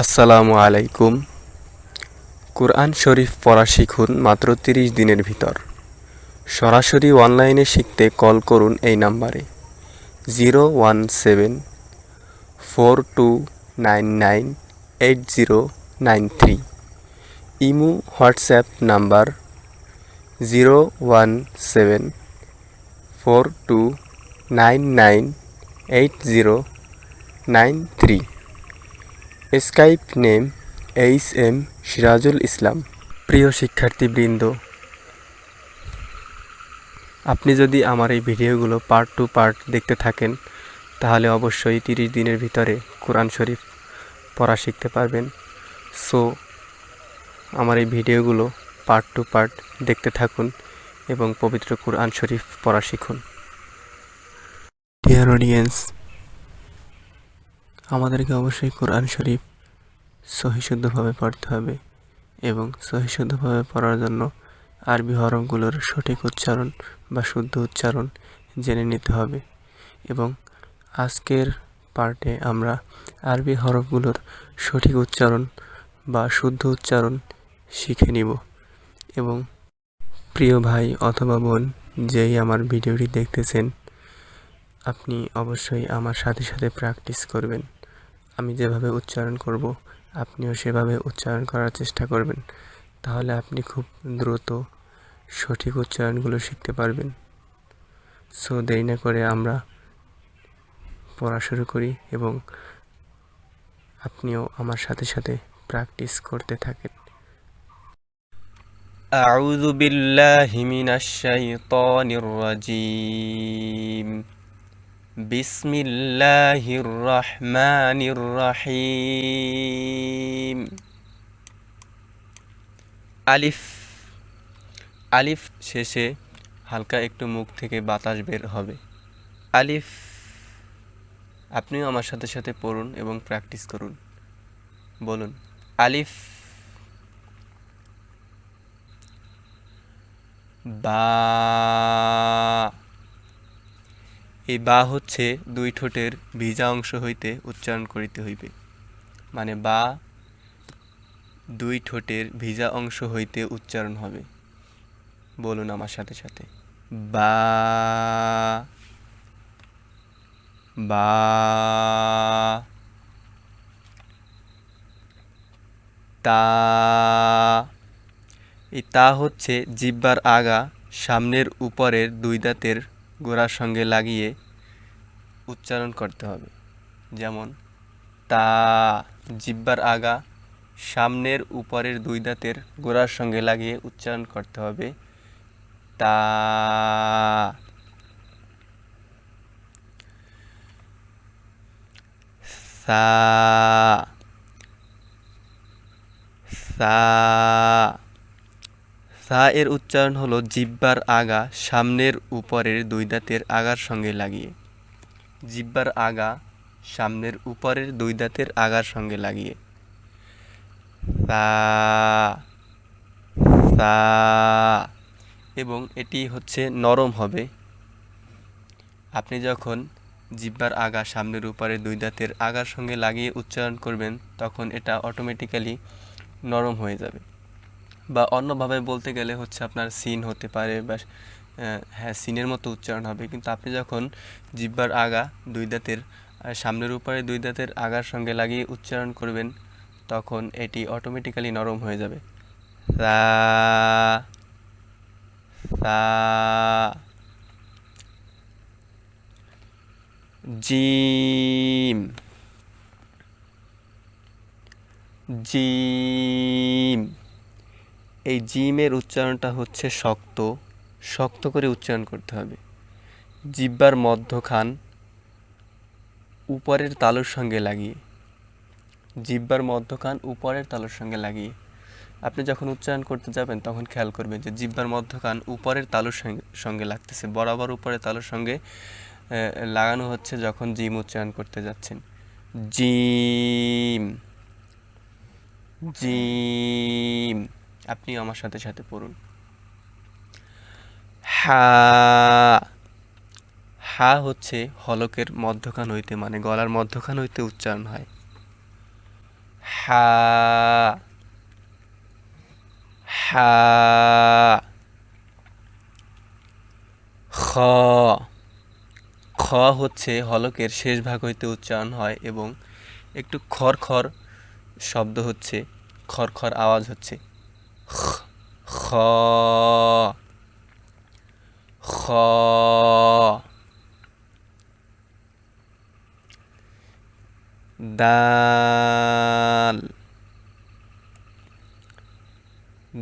আসসালামু আলাইকুম। কুরআন শরীফ পড়া শিখুন মাত্র তিরিশ দিনের ভিতর। সরাসরি অনলাইনে শিখতে কল করুন এই নাম্বারে। Zero one seven four two nine nine eight zero nine three. Imo, WhatsApp number zero one seven four two nine nine eight zero nine three. Skype name H M Sirajul Islam প্রিয় শিক্ষার্থীবৃন্দ, আপনি যদি আমার এই ভিডিওগুলো part two part দেখতে থাকেন, তাহলে অবশ্যই তিরিশ দিনের ভিতরে কোরআন শরীফ পড়া শিখতে পারবেন। সো আমার এই ভিডিওগুলো পার্ট টু পার্ট দেখতে থাকুন এবং পবিত্র কোরআন শরীফ পড়া শিখুন। ডিয়ার অডিয়েন্স আমাদেরকে অবশ্যই কোরআন শরীফ সহিশুদ্ধভাবে পড়তে হবে এবং সহিশুদ্ধভাবে পড়ার জন্য আরবি হরফগুলোর সঠিক উচ্চারণ বা শুদ্ধ উচ্চারণ জেনে নিতে হবে এবং আজকের পার্টে আমরা আরবি হরফগুলোর সঠিক উচ্চারণ বা শুদ্ধ উচ্চারণ শিখে নিব এবং প্রিয় ভাই অথবা বোন, যেই আমার ভিডিওটি দেখতেছেন, আপনি অবশ্যই আমার সাথে সাথে প্র্যাকটিস করবেন। আমি যেভাবে উচ্চারণ করব আপনিও সেভাবে উচ্চারণ করার চেষ্টা করবেন তাহলে আপনি খুব দ্রুত সঠিক উচ্চারণগুলো শিখতে পারবেন সো দেরি না করে আমরা পড়া শুরু করি এবং আপনিও আমার সাথে সাথে প্র্যাকটিস করতে থাকেন أعوذ بالله من الشيطان الرجيم বিসমিল্লাহির রহমানির রহিম আলিফ আলিফ শেষে হালকা একটু মুখ থেকে বাতাস বের হবে। আলিফ, আপনিও আমার সাথে সাথে পড়ুন এবং প্র্যাকটিস করুন। বলুন, আলিফ, বা এই বা হচ্ছে দুই ঠোঁটের ভিজা অংশ হইতে উচ্চারণ করিতে হইবে। মানে বা দুই ঠোঁটের ভিজা অংশ হইতে উচ্চারণ হবে। বলুন আমার সাথে সাথে। বা বা, তা, এই তা হচ্ছে জিব্বার আগা সামনের উপরের দুই দাঁতের গোড়ার সঙ্গে লাগিয়ে উচ্চারণ করতে হবে। যেমন, তা, জিব্বার আগা, সামনের উপরের দুই দাঁতের গোড়ার সঙ্গে লাগিয়ে উচ্চারণ করতে হবে, তা। সা। সা। সা এর উচ্চারণ হলো জিব্বার আগা, সামনের উপরের দুই দাঁতের আগার সঙ্গে লাগিয়ে। জিব্বার আগা, সামনের উপরের দুই দাঁতের আগার সঙ্গে লাগিয়ে। সা সা এবং এটি হচ্ছে নরম হবে। আপনি যখন জিব্বার আগা, সামনের উপরে দুই দাঁতের আগার সঙ্গে লাগিয়ে উচ্চারণ করবেন, তখন এটা অটোমেটিক্যালি নরম হয়ে যাবে। বা অন্যভাবে বলতে গেলে হচ্ছে আপনার সিন হতে পারে বা হ্যাঁ সিনের মতো উচ্চারণ হবে। কিন্তু আপনি যখন জিব্বার আগা, দুই দাঁতের সামনের উপরে দুই দাঁতের আগার সঙ্গে লাগিয়ে উচ্চারণ করবেন, তখন এটি অটোমেটিক্যালি নরম হয়ে যাবে। সা জিম জিম। এই জিমের উচ্চারণটা হচ্ছে শক্ত। শক্ত করে উচ্চারণ করতে হবে। জিব্বার মধ্যখান উপরের তালুর সঙ্গে লাগিয়ে। জিব্বার মধ্যখান উপরের তালুর সঙ্গে লাগিয়ে। আপনি যখন উচ্চারণ করতে যাবেন, তখন খেয়াল করবেন যে জিব্বার মধ্যখান উপরের তালুর সঙ্গে লাগতেছে। বরাবর উপরের তালুর সঙ্গে লাগানো হচ্ছে যখন জিম উচ্চারণ করতে যাচ্ছেন। জিম। জিম। আপনি আমার সাথে সাথে পড়ুন। হা হা হচ্ছে হলকের মধ্যখান হইতে মানে গলার মধ্যখান হইতে উচ্চারণ হয়। হা হা, খ খ হচ্ছে হলকের শেষ ভাগ হইতে উচ্চারণ হয় এবং একটু খর খর শব্দ হচ্ছে খর খর আওয়াজ হচ্ছে। খ খ দাল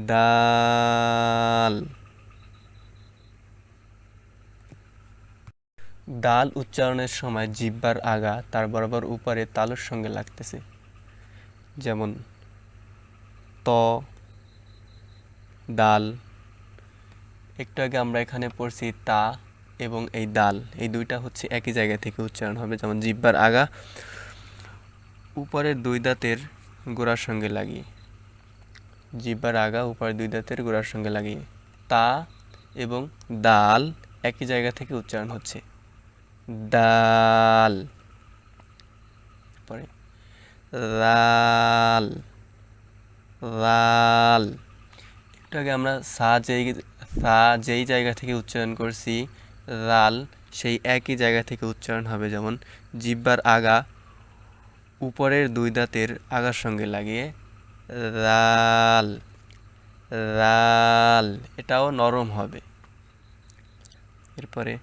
দাল দাল উচ্চারণের সময় জিব্বার আগা, তার বরাবর উপরে তালুর সঙ্গে লাগতেছে। যেমন ত দাল একটু আগে আমরা এখানে পড়ছি তা এবং এই দাল এই দুইটা হচ্ছে একই জায়গা থেকে উচ্চারণ হবে, যেমন জিব্বার আগা। উপরের দুই দাঁতের গোড়ার সঙ্গে লাগিয়ে। জিব্বার আগা, উপরের দুই দাঁতের গোড়ার সঙ্গে লাগিয়ে। তা এবং দাল একই জায়গা থেকে উচ্চারণ হচ্ছে। দাল পরে লাল একটু আগে আমরা সা যেই সা যেই জায়গা থেকে উচ্চারণ করছি, রাল, সেই একই জায়গা থেকে উচ্চারণ হবে যেমন, জিব্বার আগা, উপরের দুই দাঁতের আগার সঙ্গে লাগিয়ে, রাল রাল, এটাও নরম হবে। এরপরে,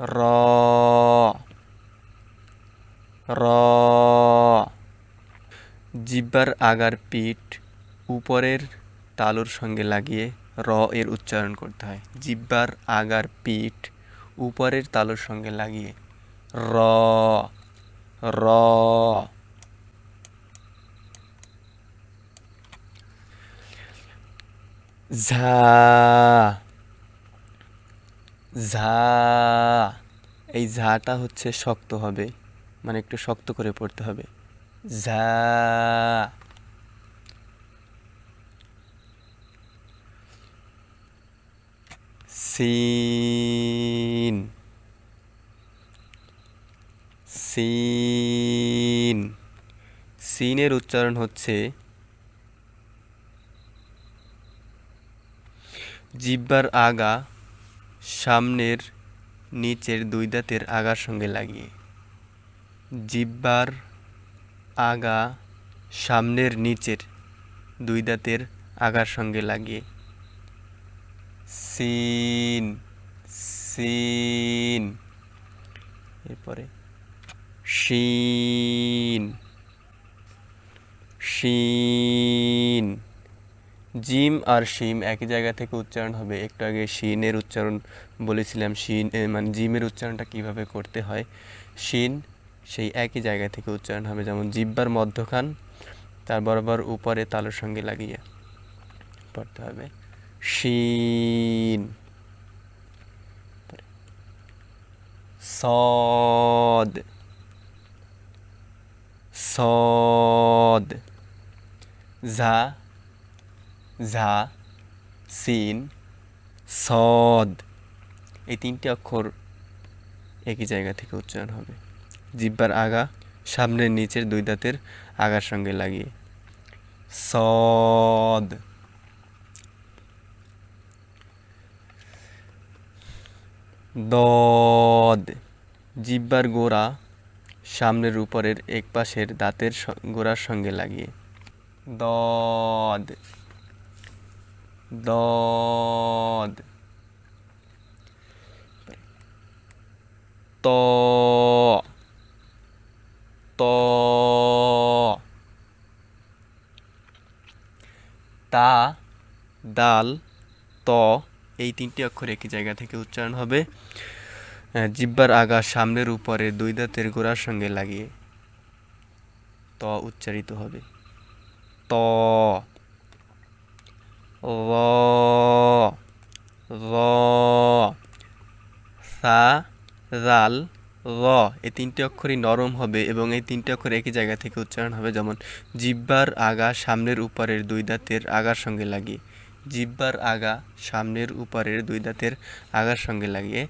র র, জিব্বার আগার পিঠ, উপরের তালুর সঙ্গে লাগিয়ে র এর উচ্চারণ করতে হয়। জিব্বার আগার পিঠ উপরের তালুর সঙ্গে লাগিয়ে র র। ঝা ঝা। এই ঝাটা হচ্ছে শক্ত হবে মানে একটু শক্ত করে পড়তে হবে। ঝা। সিন। সিন। সিনের উচ্চারণ হচ্ছে জিব্বার আগা সামনের নিচের দুই দাঁতের আগার সঙ্গে লাগিয়ে। জিব্বার আগা সামনের নিচের দুই দাঁতের আগার সঙ্গে লাগিয়ে। সিন সিন। এরপরে শিন শিন। জিম আর শিম একই জায়গা থেকে উচ্চারণ হবে। একটু আগে শিনের উচ্চারণ বলেছিলাম, শিন মানে জিমের উচ্চারণটা কীভাবে করতে হয়? শিন সেই একই জায়গা থেকে উচ্চারণ হবে, যেমন জিব্বার মধ্যখান, তার বরাবর উপরে তালুর সঙ্গে লাগিয়ে পড়তে হবে। শিন। সদ। সদ। ঝা। ঝা। সিন। সদ। এই তিনটি অক্ষর একই জায়গা থেকে উচ্চারণ হবে। জিব্বার আগা, সামনের নিচের দুই দাঁতের আগার সঙ্গে লাগিয়ে। সদ। দদ। জিব্বার গোড়া সামনের উপরের এক পাশের দাঁতের গোড়ার সঙ্গে লাগিয়ে। দদ। দদ। ত। ত। তা, দাল, ত। এই তিনটি অক্ষর একই জায়গা থেকে উচ্চারণ হবে। জিব্বার আগা সামনের উপরে দুই দাঁতের গোড়ার সঙ্গে লাগিয়ে ত উচ্চারিত হবে। ত সা, রাল, র। এই তিনটি অক্ষরই নরম হবে এবং এই তিনটি অক্ষর একই জায়গা থেকে উচ্চারণ হবে। যেমন, জিব্বার আগা সামনের উপরের দুই দাঁতের আগার সঙ্গে লাগিয়ে জিব্বার আগা সামনের উপরের দুই দাঁতের আগার সঙ্গে লাগিয়ে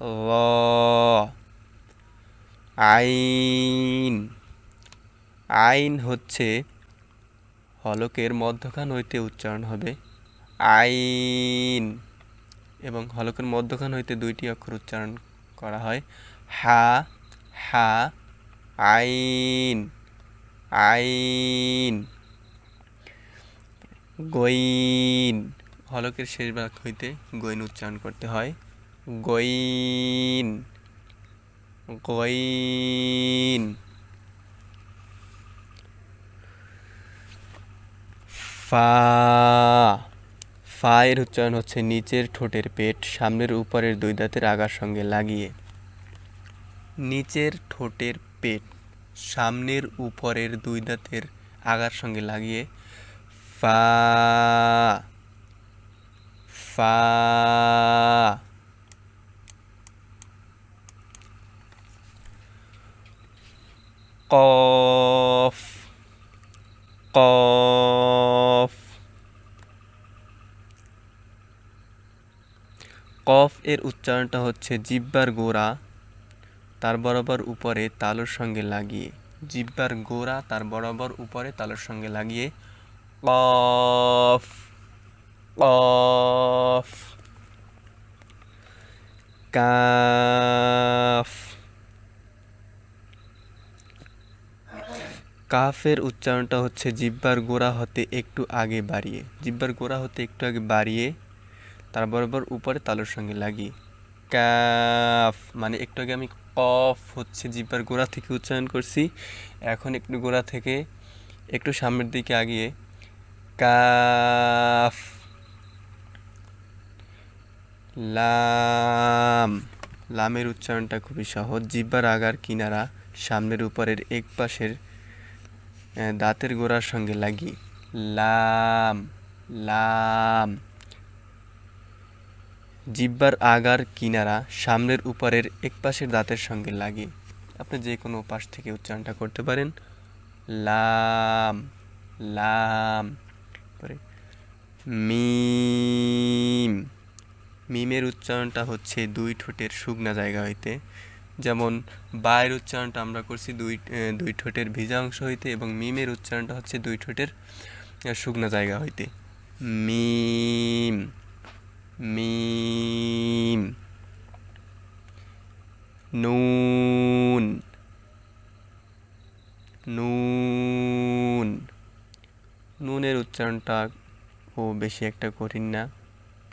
র, আইন। আইন হচ্ছে হলকের মধ্যখান হইতে উচ্চারণ হবে আইন এবং হলকের মধ্যখান হইতে দুইটি অক্ষর উচ্চারণ করা হয় হা হা, আইন আইন। গইন। হলকের শেষ ভাগ হইতে গইন উচ্চারণ করতে হয়। গইন। গইন। ফা। ফা এর উচ্চারণ হচ্ছে নিচের ঠোঁটের পেট, সামনের উপরের দুই দাঁতের আগার সঙ্গে লাগিয়ে। নিচের ঠোঁটের পেট, সামনের উপরের দুই দাঁতের আগার সঙ্গে লাগিয়ে। ফা ফা, কফ কফ কফ এর উচ্চারণটা হচ্ছে জিব্বার গোড়া, তার বরাবর উপরে তালুর সঙ্গে লাগিয়ে, জিব্বার গোড়া তার বরাবর উপরে তালুর সঙ্গে লাগিয়ে কফ কফ কাফ কাফের উচ্চারণটা হচ্ছে জিব্বার গোড়া হতে একটু আগে বাড়িয়ে। জিব্বার গোড়া হতে একটু আগে বাড়িয়ে, তার বরাবর উপরে তালুর সঙ্গে লাগিয়ে। কাফ মানে একটু আগে আমি কফ হচ্ছে জিব্বার গোড়া থেকে উচ্চারণ করছি। এখন একটু গোড়া থেকে একটু সামনের দিকে আগিয়ে কাফ। লাম। লামের উচ্চারণটা খুবই সহজ। জিব্বার আগার কিনারা সামনের উপরের এক পাশের দাঁতের গোড়ার সঙ্গে লাগিয়ে লাম। লাম। জিব্বার আগার কিনারা সামনের উপরের এক পাশের দাঁতের সঙ্গে লাগিয়ে আপনি যে কোনো পাশ থেকে উচ্চারণটা করতে পারেন। লাম। লাম। মিম। মিমের উচ্চারণটা হচ্ছে দুই ঠোঁটের শুকনা জায়গা হইতে। যেমন, বায়ের উচ্চারণটা আমরা করছি দুই দুই ঠোঁটের ভিজা অংশ হইতে এবং মিমের উচ্চারণটা হচ্ছে দুই ঠোঁটের শুকনা জায়গা হইতে। মিম। মিম। নুন। নুন। নুনের উচ্চারণটা ও বেশি একটা কঠিন না।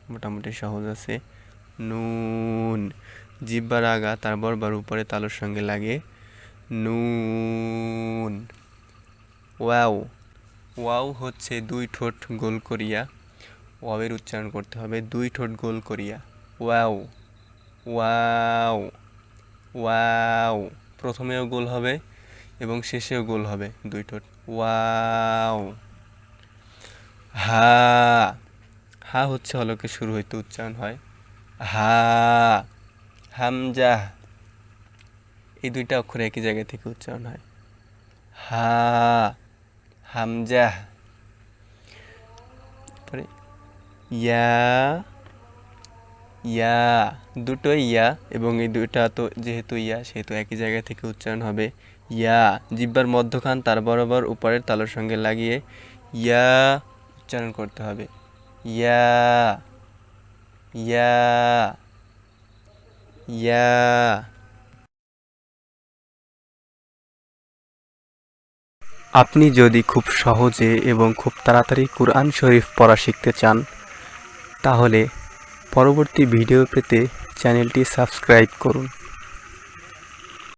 মোটামুটি সহজ আছে। নুন। জিব্বার আগা তার বরবার উপরে তালুর সঙ্গে লাগে। নুন। ওয়াও। ওয়াও হচ্ছে দুই ঠোঁট গোল করিয়া। ওয়াওয়ের উচ্চারণ করতে হবে। দুই ঠোঁট গোল করিয়া। ওয়াও। ওয়াও। ওয়াও। প্রথমেও গোল হবে এবং শেষেও গোল হবে দুই ঠোঁট। ওয়াও। হা। হা হচ্ছে হলকে শুরু হইতে উচ্চারণ হয়। হা। হামজা। এই দুইটা অক্ষর একই জায়গা থেকে উচ্চারণ হয়। হা। হামজা। পরে ইয়া। ইয়া। দুটো ইয়া এবং এই দুইটা তো যেহেতু ইয়া, সেহেতু একই জায়গা থেকে উচ্চারণ হবে। ইয়া। জিব্বার মধ্যখান তার বরাবর উপরের তালুর সঙ্গে লাগিয়ে ইয়া। উচ্চারণ করতে হবে। ইয়া ইয়া ইয়া। আপনি যদি খুব সহজে এবং খুব তাড়াতাড়ি কোরআন শরীফ পড়া শিখতে চান, তাহলে পরবর্তী ভিডিও পেতে চ্যানেলটি সাবস্ক্রাইব করুন।